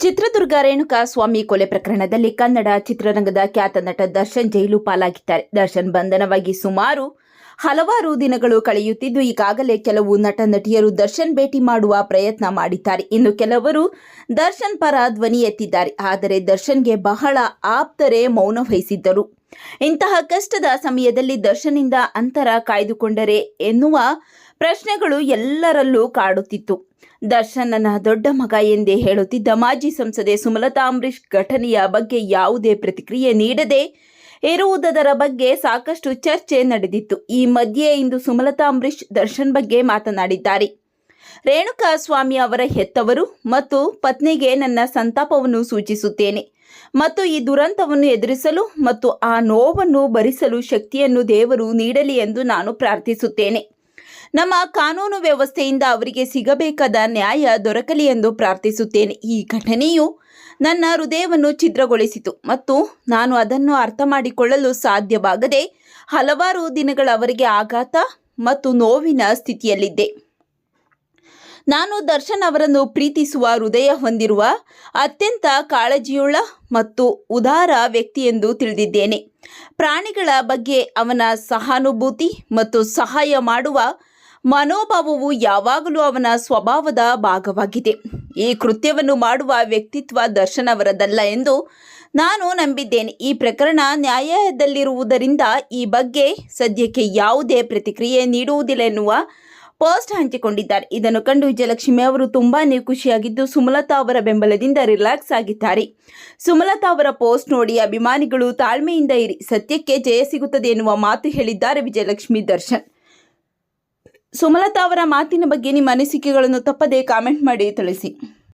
ಚಿತ್ರದುರ್ಗ ರೇಣುಕಾ ಸ್ವಾಮಿ ಕೊಲೆ ಪ್ರಕರಣದಲ್ಲಿ ಕನ್ನಡ ಚಿತ್ರರಂಗದ ಖ್ಯಾತ ನಟ ದರ್ಶನ್ ಜೈಲು ಪಾಲಾಗಿದ್ದಾರೆ. ದರ್ಶನ್ ಬಂಧನವಾಗಿ ಸುಮಾರು ಹಲವಾರು ದಿನಗಳು ಕಳೆಯುತ್ತಿದ್ದು, ಈಗಾಗಲೇ ಕೆಲವು ನಟ ನಟಿಯರು ದರ್ಶನ್ ಭೇಟಿ ಮಾಡುವ ಪ್ರಯತ್ನ ಮಾಡಿದ್ದಾರೆ. ಇನ್ನು ಕೆಲವರು ದರ್ಶನ್ ಪರ ಧ್ವನಿ ಎತ್ತಿದ್ದಾರೆ. ಆದರೆ ದರ್ಶನ್ಗೆ ಬಹಳ ಆಪ್ತರೇ ಮೌನ ವಹಿಸಿದ್ದರು. ಇಂತಹ ಕಷ್ಟದ ಸಮಯದಲ್ಲಿ ದರ್ಶನಿಂದ ಅಂತರ ಕಾಯ್ದುಕೊಂಡರೆ ಎನ್ನುವ ಪ್ರಶ್ನೆಗಳು ಎಲ್ಲರಲ್ಲೂ ಕಾಡುತ್ತಿತ್ತು. ದರ್ಶನನ ದೊಡ್ಡ ಮಗ ಎಂದೇ ಹೇಳುತ್ತಿದ್ದ ಮಾಜಿ ಸಂಸದೆ ಸುಮಲತಾ ಅಂಬರೀಶ್ ಘಟನೆಯ ಬಗ್ಗೆ ಯಾವುದೇ ಪ್ರತಿಕ್ರಿಯೆ ನೀಡದೆ ಇರುವುದರ ಬಗ್ಗೆ ಸಾಕಷ್ಟು ಚರ್ಚೆ ನಡೆದಿತ್ತು. ಈ ಮಧ್ಯೆ ಇಂದು ಸುಮಲತಾ ಅಂಬರೀಶ್ ದರ್ಶನ್ ಬಗ್ಗೆ ಮಾತನಾಡಿದ್ದಾರೆ. ರೇಣುಕಾ ಸ್ವಾಮಿ ಅವರ ಹೆತ್ತವರು ಮತ್ತು ಪತ್ನಿಗೆ ನನ್ನ ಸಂತಾಪವನ್ನು ಸೂಚಿಸುತ್ತೇನೆ. ಮತ್ತು ಈ ದುರಂತವನ್ನು ಎದುರಿಸಲು ಮತ್ತು ಆ ನೋವನ್ನು ಭರಿಸಲು ಶಕ್ತಿಯನ್ನು ದೇವರು ನೀಡಲಿ ಎಂದು ನಾನು ಪ್ರಾರ್ಥಿಸುತ್ತೇನೆ. ನಮ್ಮ ಕಾನೂನು ವ್ಯವಸ್ಥೆಯಿಂದ ಅವರಿಗೆ ಸಿಗಬೇಕಾದ ನ್ಯಾಯ ದೊರಕಲಿ ಎಂದು ಪ್ರಾರ್ಥಿಸುತ್ತೇನೆ. ಈ ಘಟನೆಯು ನನ್ನ ಹೃದಯವನ್ನು ಛಿದ್ರಗೊಳಿಸಿತು ಮತ್ತು ನಾನು ಅದನ್ನು ಅರ್ಥ ಮಾಡಿಕೊಳ್ಳಲು ಸಾಧ್ಯವಾಗದೆ ಹಲವಾರು ದಿನಗಳವರೆಗೆ ಆಘಾತ ಮತ್ತು ನೋವಿನ ಸ್ಥಿತಿಯಲ್ಲಿದ್ದೆ. ನಾನು ದರ್ಶನ್ ಅವರನ್ನು ಪ್ರೀತಿಸುವ ಹೃದಯ ಹೊಂದಿರುವ ಅತ್ಯಂತ ಕಾಳಜಿಯುಳ್ಳ ಮತ್ತು ಉದಾರ ವ್ಯಕ್ತಿ ಎಂದು ತಿಳಿದಿದ್ದೇನೆ. ಪ್ರಾಣಿಗಳ ಬಗ್ಗೆ ಅವನ ಸಹಾನುಭೂತಿ ಮತ್ತು ಸಹಾಯ ಮಾಡುವ ಮನೋಭಾವವು ಯಾವಾಗಲೂ ಅವನ ಸ್ವಭಾವದ ಭಾಗವಾಗಿದೆ. ಈ ಕೃತ್ಯವನ್ನು ಮಾಡುವ ವ್ಯಕ್ತಿತ್ವ ದರ್ಶನ್ ಅವರದಲ್ಲ ಎಂದು ನಾನು ನಂಬಿದ್ದೇನೆ. ಈ ಪ್ರಕರಣ ನ್ಯಾಯಾಲಯದಲ್ಲಿರುವುದರಿಂದ ಈ ಬಗ್ಗೆ ಸದ್ಯಕ್ಕೆ ಯಾವುದೇ ಪ್ರತಿಕ್ರಿಯೆ ನೀಡುವುದಿಲ್ಲ ಎನ್ನುವ ಪೋಸ್ಟ್ ಹಂಚಿಕೊಂಡಿದ್ದಾರೆ. ಇದನ್ನು ಕಂಡು ವಿಜಯಲಕ್ಷ್ಮಿ ಅವರು ತುಂಬಾನೇ ಖುಷಿಯಾಗಿದ್ದು, ಸುಮಲತಾ ಅವರ ಬೆಂಬಲದಿಂದ ರಿಲ್ಯಾಕ್ಸ್ ಆಗಿದ್ದಾರೆ. ಸುಮಲತಾ ಅವರ ಪೋಸ್ಟ್ ನೋಡಿ ಅಭಿಮಾನಿಗಳು ತಾಳ್ಮೆಯಿಂದ ಇರಿ, ಸತ್ಯಕ್ಕೆ ಜಯ ಸಿಗುತ್ತದೆ ಎನ್ನುವ ಮಾತು ಹೇಳಿದ್ದಾರೆ ವಿಜಯಲಕ್ಷ್ಮಿ ದರ್ಶನ್. ಸುಮಲತಾ ಅವರ ಮಾತಿನ ಬಗ್ಗೆ ನಿಮ್ಮ ಅನಿಸಿಕೆಗಳನ್ನು ತಪ್ಪದೇ ಕಾಮೆಂಟ್ ಮಾಡಿ ತಿಳಿಸಿ.